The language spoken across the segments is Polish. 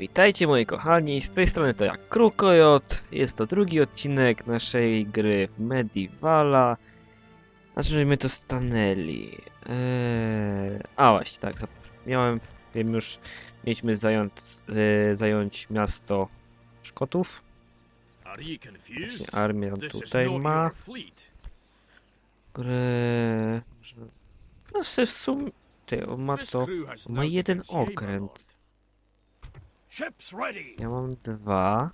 Witajcie moi kochani, z tej strony to jak Krukojot. Jest to drugi odcinek naszej gry w Medievala. Znaczy, że my to stanęli. Eee... A właśnie, tak, zapomniałem. Wiem już, mieliśmy zająć, e, zająć miasto Szkotów. Właśnie armię tutaj ma. Grę... No w sumie... Ty, on ma to... on ma nothing jeden okręt. Ships ready. Ja mam dwa.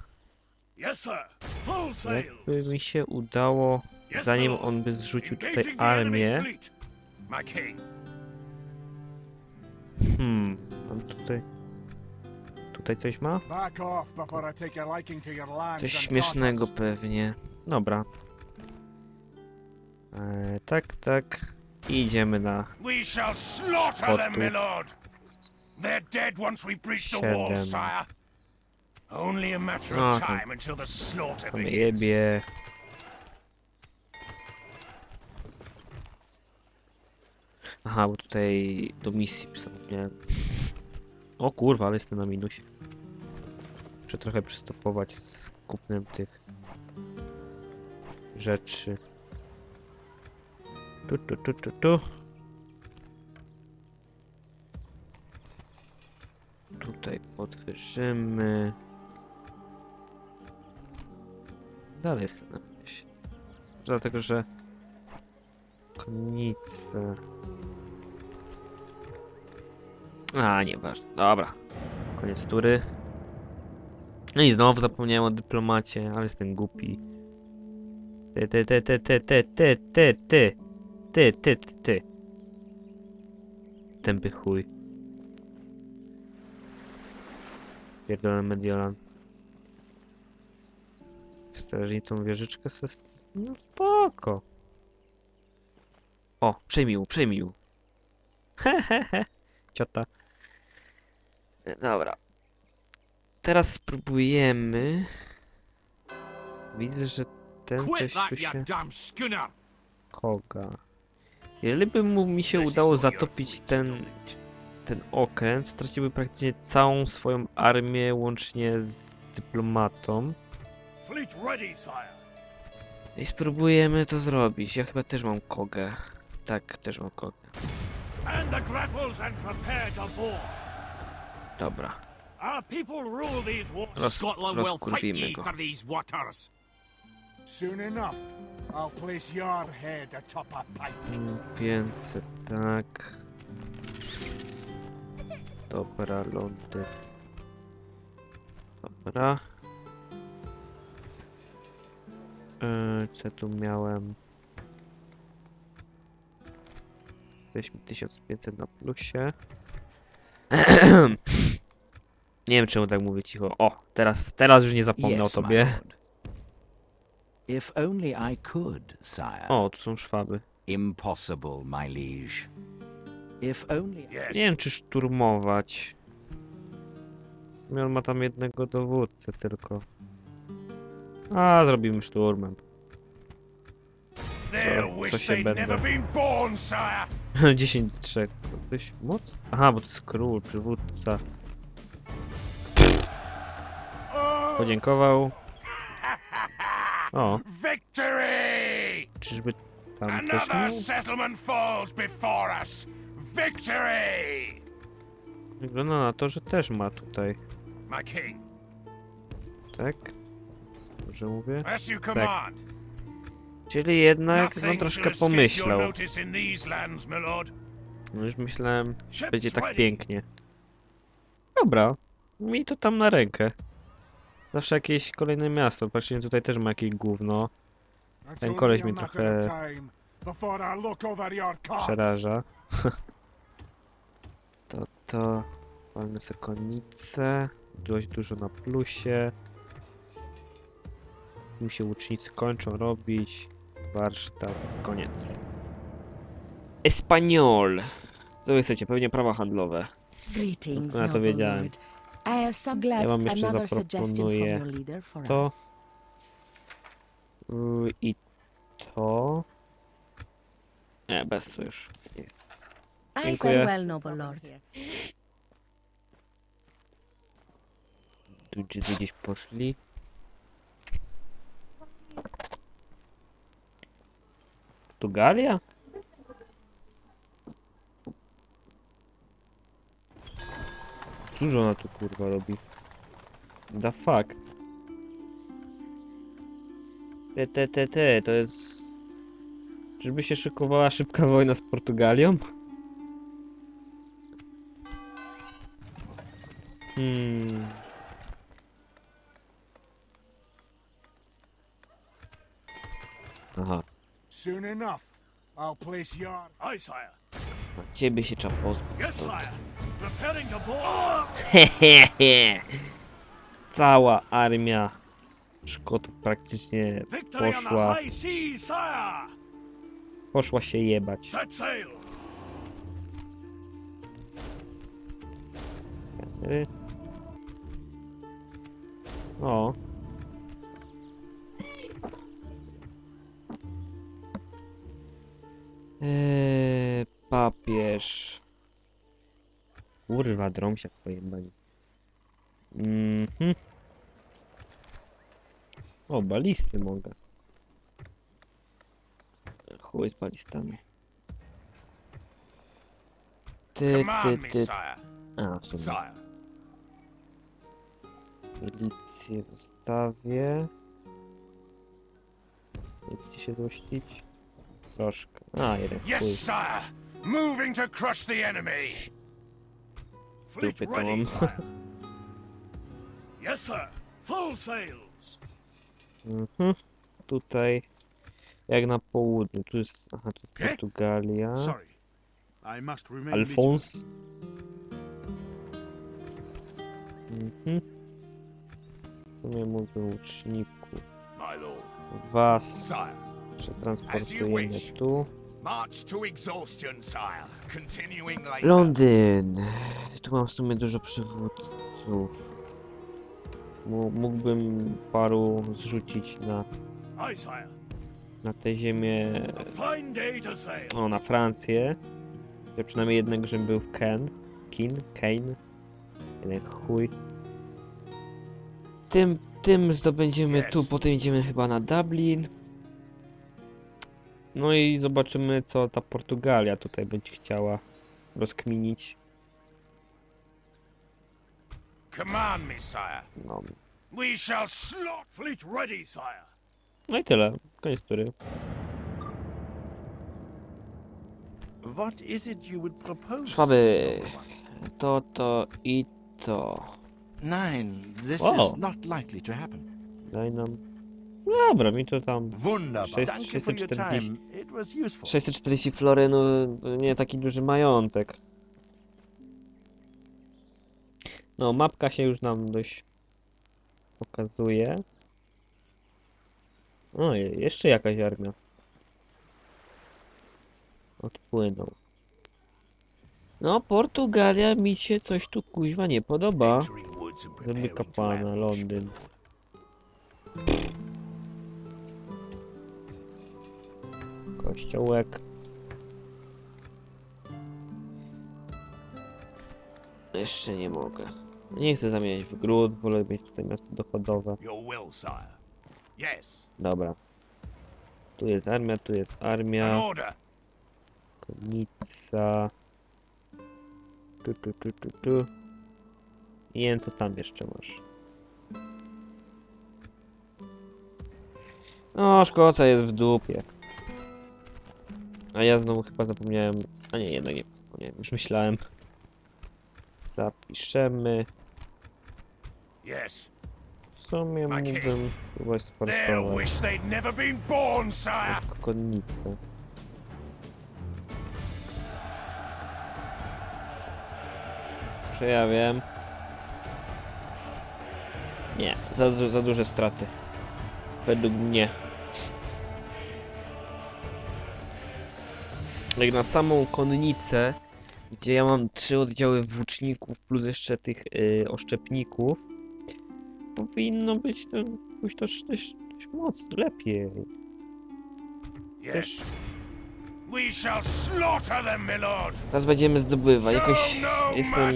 Yes, sir. Full sail. Jakby mi się udało, zanim on by zrzucił tutaj armię. Hmm, mam tutaj... Tutaj coś ma? Coś śmiesznego pewnie. Dobra. E, tak, tak. Idziemy na... Gotów. They're dead once we breach the wall, sire. Only a matter No, of to- time until the slaughter begins. jebie. Aha, bo tutaj do misji. O kurwa, ale jestem na minusie. Muszę trochę przystopować z kupnem tych rzeczy. Tu, tu, tu, tu, tu. Tutaj podwyżymy. Dalej na minusie. Dlatego, że konnice. A, nieważne. Dobra. Koniec tury. No i znowu zapomniałem o dyplomacie, ale jestem głupi. Ty, ty, ty, ty, ty, ty, ty, ty, ty. Ty, ty, ty, ty. Tępy chuj. Pierdolę Mediolan. Strażnicą wieżyczkę se... No spoko. O, przejmij. mu. Hehehe. Ciota. E, Dobra. Teraz spróbujemy. Widzę, że ten coś tu się koga. Jeżeli by mu mi się udało zatopić ten. Ten okręt, straciłby praktycznie całą swoją armię łącznie z dyplomatą. I spróbujemy to zrobić. Ja chyba też mam kogę. Tak, też mam kogę. Dobra. Roz- rozkurwimy go. Soon enough, I'll place your head atop a pipe. Mm, 500, tak. Dobra, lądy. Dobra. Yy, co tu miałem? Jesteśmy 1500 na plusie. Nie wiem czemu tak mówię cicho. O, teraz, teraz już nie zapomnę o Yes, my tobie. If only I could, sire. O, tu są szwaby. Impossible, my liege. Nie wiem czy szturmować. On ma tam jednego dowódcę tylko. A, zrobimy szturmem. Co- co się będę? never been born, sire. 10 3. Ktoś moc? Aha, bo to jest król, przywódca. Oh, Podziękował. O, Victory! czyżby tam też Another Victory! Wygląda na to, że też ma tutaj, My king, tak? Dobrze mówię? as you command. Czyli jednak, no troszkę pomyślał. No już myślałem, Ships będzie tak pięknie. Dobra, mi to tam na rękę. Zawsze jakieś kolejne miasto, patrzcie tutaj też ma jakieś gówno, ten koleś matter trochę of To, to... Walne zakonnice. Dość dużo na plusie. Im się łucznicy kończą robić. Warsztat. Koniec. Espanol. Co wy chcecie? Pewnie prawa handlowe. Greetings, ja to wiedziałem. Ja wam jeszcze zaproponuję to y, i to. Nie, bez to już. I Dziękuję. say well, noble lord. tu gdzie, gdzieś poszli. Portugalia? Cóż ona tu kurwa robi? The fuck? Te, te, te, te, to jest... Czyżby się szykowała szybka wojna z Portugalią? Hmm... Aha, Soon enough, I'll place your Aye, sire. na ciebie się trzeba pozbyć Yes, stąd. sire. Preparing to board. Hehehe. Cała armia Szkotów praktycznie Victory on the poszła, high seas, sire. poszła się jebać. Set sail. Y. O. Eee, papież. Kurwa, drom się pojebali. Mhm. O, balisty mogę. Chuj z balistami. Ty, ty, ty. A, w sumie. Sire. Milicję zostawię. Będziecie się złościć? Troszkę. A, jeden chuj. Yes, sire. Moving to crush the enemy. Fleet Dupy to ready, mam. sire. Yes, sir. Full sails. Mhm. Tutaj, jak na południu, tu jest, aha, tu jest. Portugalia. Sorry. I must remain Alfons. Mhm. W sumie mówię łuczniku. Was przetransportujemy tu. Londyn. Tu mam w sumie dużo przywódców. Mógłbym paru zrzucić na, na tę ziemię, o na Francję. Że przynajmniej jednego, żeby był w Ken. Kin, Kane. Jeden chuj. Tym, tym zdobędziemy tu, potem idziemy chyba na Dublin. No i zobaczymy co ta Portugalia tutaj będzie chciała rozkminić. Command me, sire. No, We shall slot. Fleet ready, sire. no i tyle. Koniec tury. What is it you would propose? Szwaby. To, to i to. Nine, this Oh. is not likely to happen. Daj nam. Dobra, mi to tam. Wunderbar. Sześć- Thank you for your 640. time. It was useful. 640 flory, no to nie taki duży majątek. No, mapka się już nam dość pokazuje. O, je- jeszcze jakaś armia. Odpłynął. No, Portugalia mi się coś tu kuźwa nie podoba. Żeby ambush. Londyn. Kościołek. Jeszcze nie mogę. Nie chcę zamieniać w gród, wolę mieć tutaj miasto dochodowe. Dobra. Tu jest armia, tu jest armia. Konica. Tu, tu, tu, tu, tu. Wiem, co tam jeszcze masz. No, Szkocja jest w dupie. A ja znowu chyba zapomniałem. A nie, jednak nie zapomniałem. Już myślałem. Zapiszemy. Yes. W sumie mógłbym They'll sforsować. Konnicę. Czy ja wiem? Nie, za, za duże straty. Według mnie. Jak na samą konnicę, gdzie ja mam trzy oddziały włóczników plus jeszcze tych y, oszczepników, powinno być to, pójść to dość, dość mocno, lepiej. Yes. We shall slaughter them, my lord. Teraz będziemy zdobywać. Jakoś no jestem.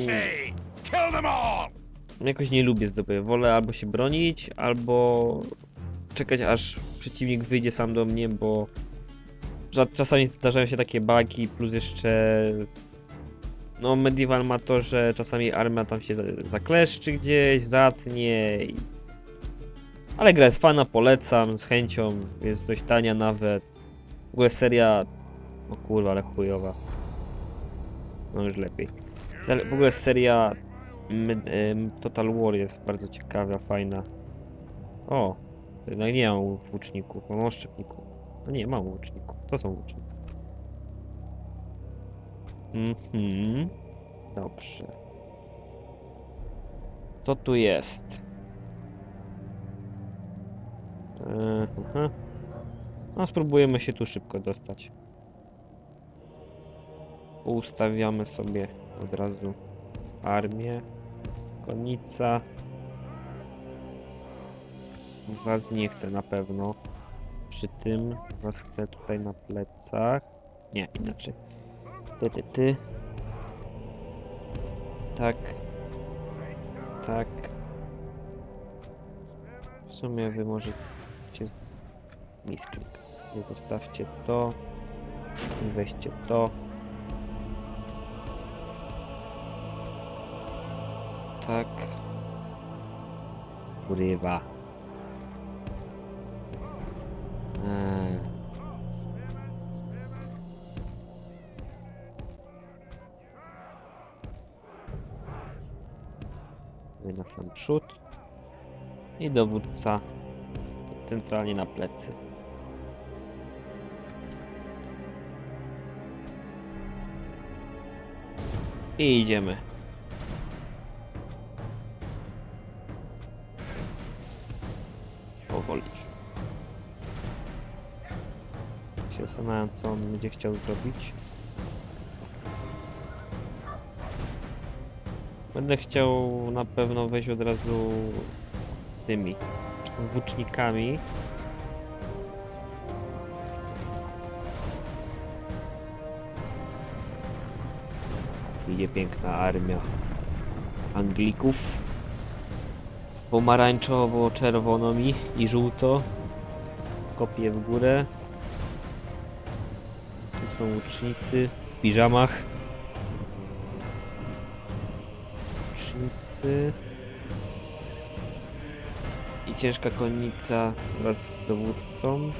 Kill them all. Jakoś nie lubię zdobywać. Wolę albo się bronić, albo czekać aż przeciwnik wyjdzie sam do mnie, bo czasami zdarzają się takie bugi, plus jeszcze no Medieval ma to, że czasami armia tam się za- zakleszczy gdzieś, zatnie i... Ale gra jest fajna, polecam z chęcią, jest dość tania nawet. W ogóle seria, o kurwa, ale chujowa. No już lepiej. Se- W ogóle seria Total War jest bardzo ciekawa, fajna. O, no nie mam włóczników, mam oszczepników. No nie, mam włóczników. To są włóczniki. Mhm. Dobrze. Co tu jest? Eee, aha. No spróbujemy się tu szybko dostać. Ustawiamy sobie od razu armię. Konica. Was nie chcę na pewno. Przy tym was chcę tutaj na plecach. Nie, inaczej. Ty, ty, ty. Tak. Tak. W sumie wy możecie... Misklik. Zostawcie to. Weźcie to. Tak. Kurywa. Eee. Na sam przód. I dowódca centralnie na plecy. I idziemy. Zastanawiam, co on będzie chciał zrobić. Będę chciał na pewno wejść od razu tymi włócznikami. Idzie piękna armia Anglików. Pomarańczowo, czerwono mi i żółto. Kopię w górę. Są łucznicy w piżamach. Łucznicy. I ciężka konnica wraz z dowódcą.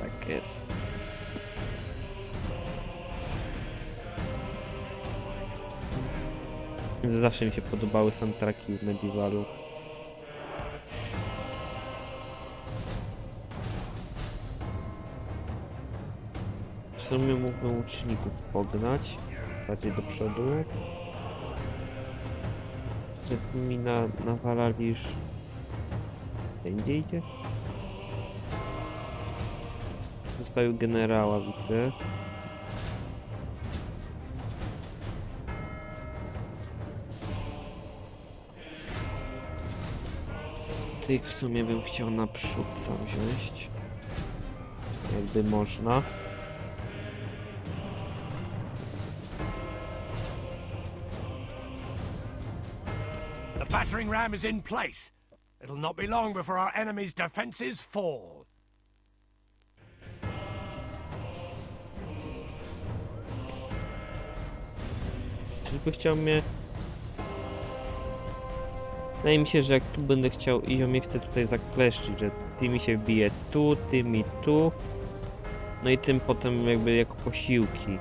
Tak jest. Zawsze mi się podobały soundtracki w Medievalu. Sumie mógłbym łuczników pognać bardziej do przodu. Żeby mi na, nawalali już... Gdzie idzie? Zostawił generała, widzę. Tych w sumie bym chciał naprzód sam wziąć. Jakby można. Battering ram is in place. It'll not be long before our enemy's defenses fall. Czyżby chciał mnie... Wydaje mi się, że jak tu będę chciał iść, on mnie chce tutaj zakleszczyć, że ty mi się bije tu, ty mi tu. No i tym potem jakby jako posiłki.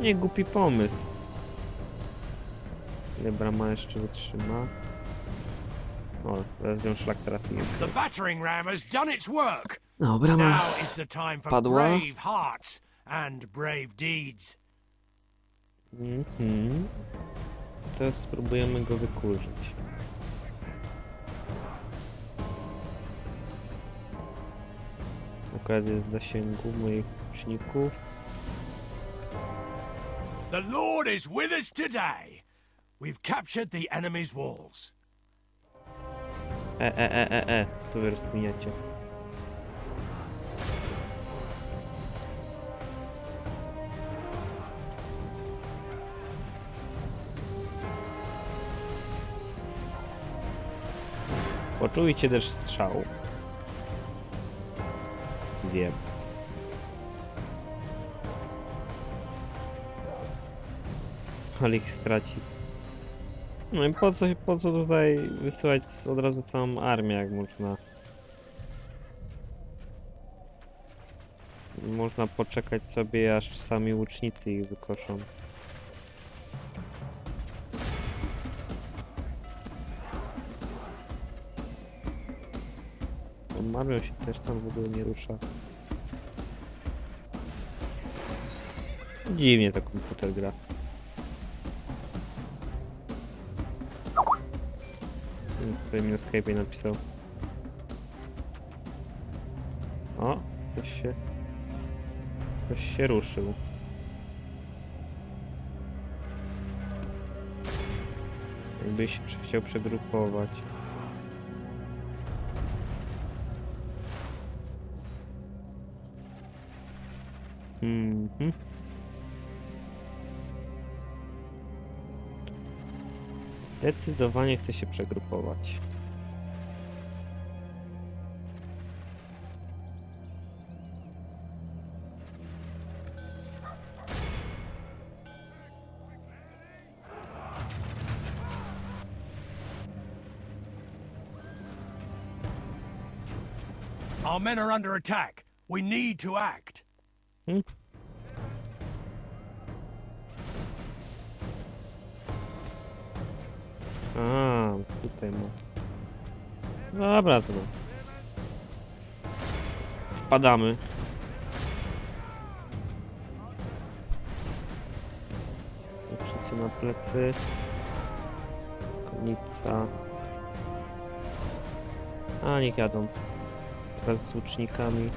Nie głupi pomysł. Ile brama jeszcze wytrzyma? O, teraz ją szlak trafił. The battering ram has done its work. No, brama Now is the time for Padła. brave hearts and brave deeds. Mhm. Teraz spróbujemy go wykurzyć. Akurat jest w zasięgu moich łuczników. The Lord is with us today. We've captured the enemy's walls. E, e, e, e, e, to wy rozkminiacie. Poczujcie też strzał. Zjem. Ale ich straci. No i po co, po co tutaj wysyłać od razu całą armię, jak można... Można poczekać sobie, aż sami łucznicy ich wykoszą. Mario się też tam w ogóle nie rusza. Dziwnie to komputer gra. Tutaj mi na Skype'ie napisał. O, ktoś się... Ktoś się ruszył. Jakby się chciał przegrupować. Zdecydowanie chcę się przegrupować. Our men are under attack. We need to act. A, tutaj ma. Dobra, to. Wpadamy. Uprzyjcie na plecy. Konica. A, niech jadą. Teraz z łucznikami.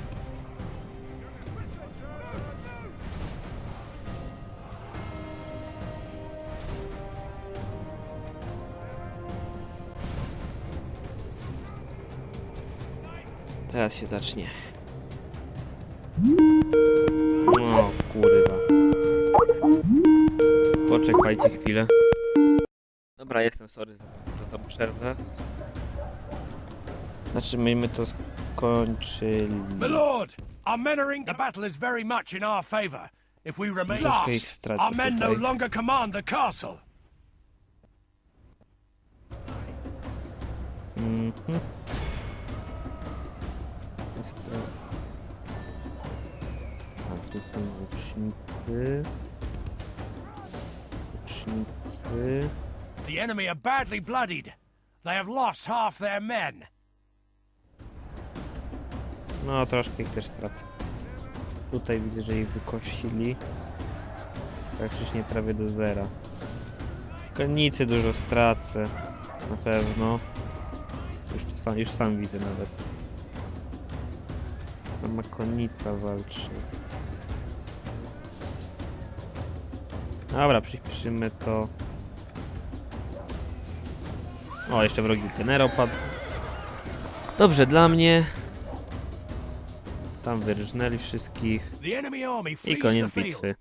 Teraz się zacznie. O kurwa. Poczekajcie chwilę. Dobra, jestem sorry za, za tą przerwę. Znaczy, myśmy to skończyli. My lord, our men are in. The battle is very much in our favor. If we remain lost, our men no longer command the castle. Mhm. Jest. A, tu są łucznicy. Łucznicy. The enemy are badly bloodied. They have lost half their men. No, troszkę ich też stracę. Tutaj widzę, że ich wykosili. Praktycznie prawie do zera. Konnicy dużo stracę. Na pewno. Już, sam, już sam widzę nawet. Sama konnica walczy. Dobra, przyspieszymy to. O, jeszcze wrogi generał padł. Dobrze, dla mnie. Tam wyrżnęli wszystkich. I koniec bitwy.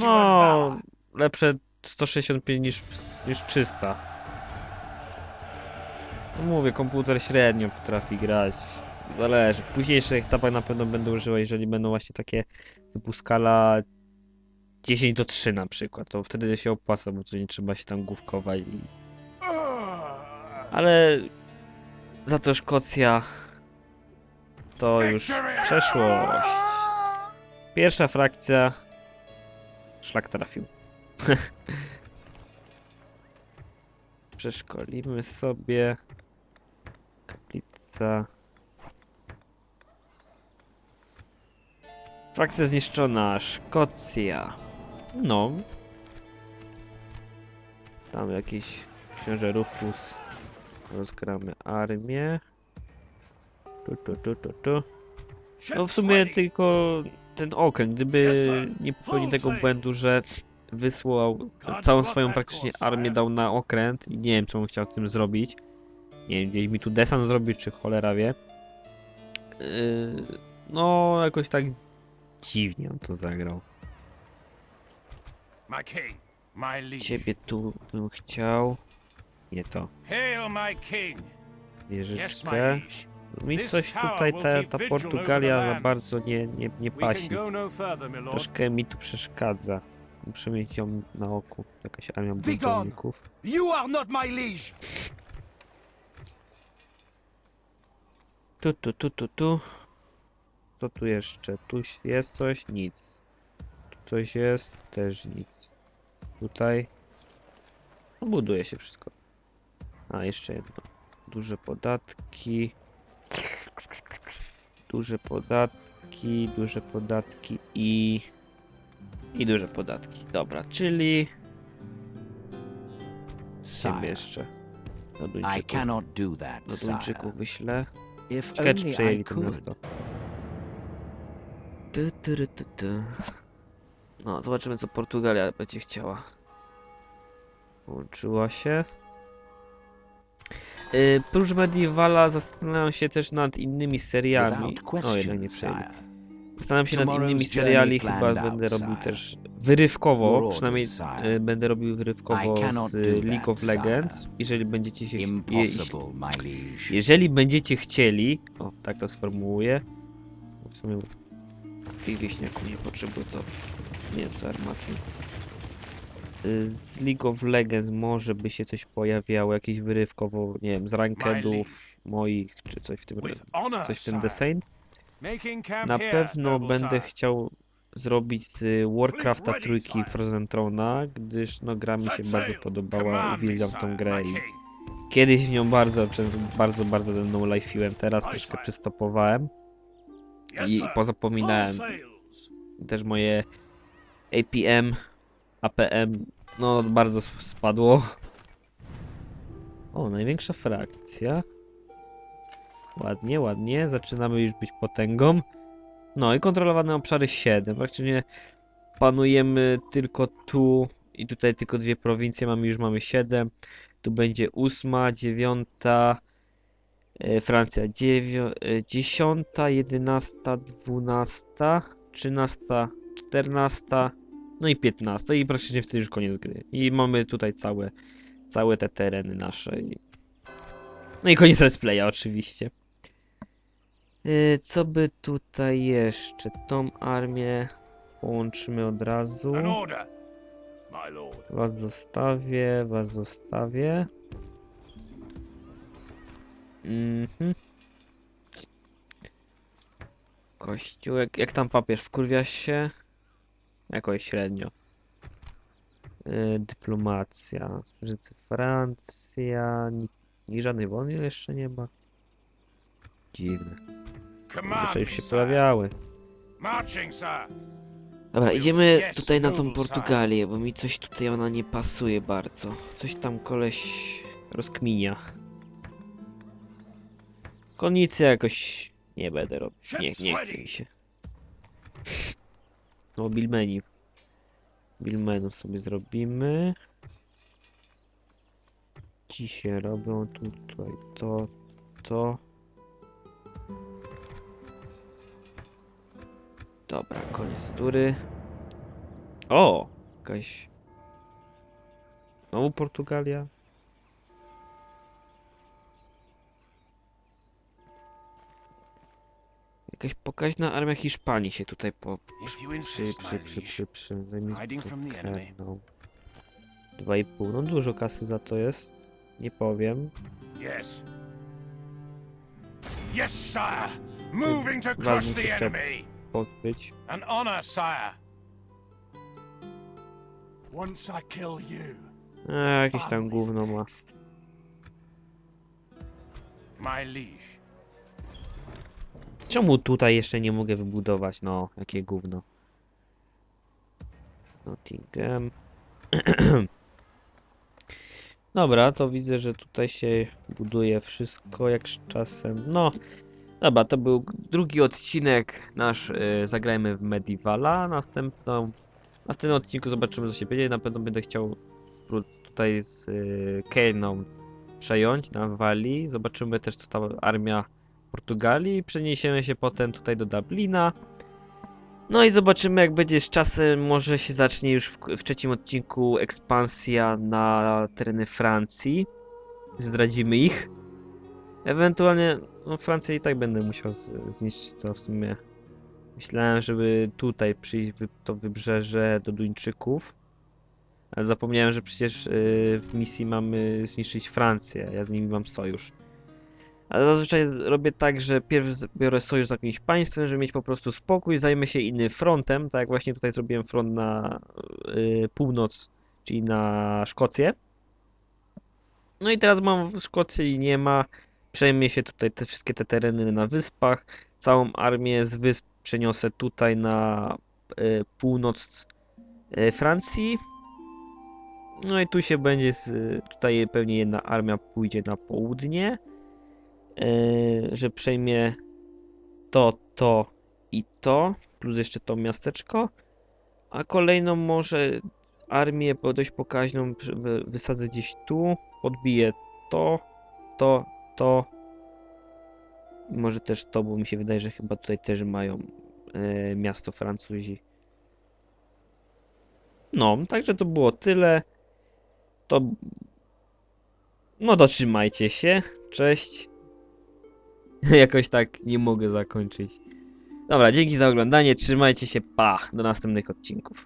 No, lepsze 165 niż, niż 300. Mówię, komputer średnio potrafi grać. Zależy. W późniejszych etapach na pewno będę używał, jeżeli będą właśnie takie typu skala 10 do 3 na przykład, to wtedy się opłaca, bo to nie trzeba się tam główkować. I... Ale za to Szkocja to już przeszłość. Pierwsza frakcja szlak trafił. Przeszkolimy sobie. Kaplica. Frakcja zniszczona. Szkocja. No. Tam jakiś książę Rufus. Rozgramy armię. Tu, tu, tu, tu, tu. No w sumie tylko ten okręt, gdyby nie popełnił tego błędu, że wysłał całą swoją praktycznie armię dał na okręt i nie wiem co on chciał z tym zrobić. Nie wiem, gdzieś mi tu desant zrobić, czy cholera wie. Yy, no jakoś tak dziwnie on to zagrał. My king, My liege. Ciebie tu bym chciał. Nie to. Hail my king. Yes, my Wieżyczkę. liege. Mi coś tutaj ta, ta Portugalia za bardzo nie, nie, nie pasi. no. Troszkę mi tu przeszkadza. Muszę mieć ją na oku. Jakaś armia buntowników. You are not my liege! Tu, tu, tu, tu, tu. Co tu jeszcze? Tu jest coś? Nic. Tu coś jest? Też nic. Tutaj. No, buduje się wszystko. A, jeszcze jedno. Duże podatki. Duże podatki, duże podatki i... I duże podatki. Dobra, czyli... Sire, jeszcze. Do I cannot do that, Do. Duńczyków wyślę. If czy only I przejęli to could. miasto. Ty, ty, ry, ty, ty. No, zobaczymy co Portugalia będzie chciała. Łączyła się. Yy, prócz Medievala zastanawiam się też nad innymi seriami. Without O, jednak question, nie przejęli. sire. Zastanawiam się nad innymi seriali, chyba będę robił też wyrywkowo, przynajmniej y, będę robił wyrywkowo z League of. Legends. Jeżeli będziecie się... je- Impossible, my liege. jeżeli będziecie chcieli, o tak to sformułuję, w sumie tych wieśniaków nie potrzebuję, to mięso armatnie. Y, Z League of Legends może by się coś pojawiało, jakieś wyrywkowo, nie wiem, z rankedów moich, czy coś w tym, coś w tym sire. Na pewno będę chciał zrobić z Warcrafta trójki. Frozen Throna, gdyż no gra mi się bardzo podobała, uwielbiam tą grę i. Kiedyś w nią bardzo, bardzo, bardzo ze mną life'iłem, teraz troszkę przystopowałem i pozapominałem też moje APM, APM, no bardzo spadło. O, największa frakcja. Ładnie, ładnie, zaczynamy już być potęgą. No i kontrolowane obszary 7, praktycznie panujemy tylko tu i tutaj tylko dwie prowincje mamy, już mamy 7. Tu będzie ósma, dziewiąta, e, Francja dziewią, e, dziesiąta, jedenasta, dwunasta, trzynasta, czternasta, no i piętnasta i praktycznie wtedy już koniec gry. I mamy tutaj całe, całe te tereny nasze. No i koniec let's playa oczywiście. E, Co by tutaj jeszcze? Tą armię połączymy od razu. Was zostawię, was zostawię. Mhm. Kościół, jak, jak tam papież, wkurwiasz się? Jakoś średnio. Yy, dyplomacja, Służycy Francja, ni, ni żadnej wojny jeszcze nie ma. Dziwne. Jeszcze już się pojawiały. Dobra, idziemy tutaj na tą. Portugalię, bo mi coś tutaj ona nie pasuje bardzo. Coś tam koleś rozkminia. Konnicy jakoś nie będę robić. Nie, nie chce mi się. No, Bilmeni. Bilmenów sobie zrobimy. Ci się robią tutaj to, to. Dobra, koniec tury. O! Jakaś... Znowu Portugalia? Jakaś pokaźna armia Hiszpanii się tutaj po... Przy, przy, przy, przy, przy, enemy. no. Dwa i pół, no dużo kasy za to jest. Nie powiem. Yes. Yes, sire. Moving to crush the enemy. Podbyć. An honor, sire. Once I kill you, A, jakieś tam gówno ma. My liege. Czemu tutaj jeszcze nie mogę wybudować? No, jakie gówno. Nottingham. Dobra, to widzę, że tutaj się buduje wszystko jak z czasem. No, dobra, to był drugi odcinek nasz y, Zagrajmy w Medievala. Następną, następnym odcinku zobaczymy, co się będzie. Na pewno będę chciał tutaj z y, Kejną przejąć na Walii. Zobaczymy też, co ta armia Portugalii. Przeniesiemy się potem tutaj do Dublina. No i zobaczymy jak będzie z czasem, może się zacznie już w, w trzecim odcinku ekspansja na tereny Francji. Zdradzimy ich. Ewentualnie, no Francję i tak będę musiał zniszczyć, co w sumie myślałem, żeby tutaj przyjść wy, to wybrzeże do Duńczyków. Ale zapomniałem, że przecież yy, w misji mamy zniszczyć Francję, ja z nimi mam sojusz. Ale zazwyczaj robię tak, że pierw biorę sojusz z jakimś państwem, żeby mieć po prostu spokój, zajmę się innym frontem, tak jak właśnie tutaj zrobiłem front na yy, północ, czyli na Szkocję. No i teraz mam w Szkocji nie ma, przejmie się tutaj te wszystkie te tereny na wyspach, całą armię z wysp przeniosę tutaj na yy, północ yy, Francji. No i tu się będzie, tutaj pewnie jedna armia pójdzie na południe e, że przejmie to, to i to, plus jeszcze to miasteczko, a kolejną może armię dość pokaźną wysadzę gdzieś tu, podbiję to, to, to może też to, bo mi się wydaje, że chyba tutaj też mają e, miasto Francuzi. No, także to było tyle. To. No, dotrzymajcie się. Cześć. Jakoś tak nie mogę zakończyć. Dobra, dzięki za oglądanie. Trzymajcie się. Pa. Do następnych odcinków.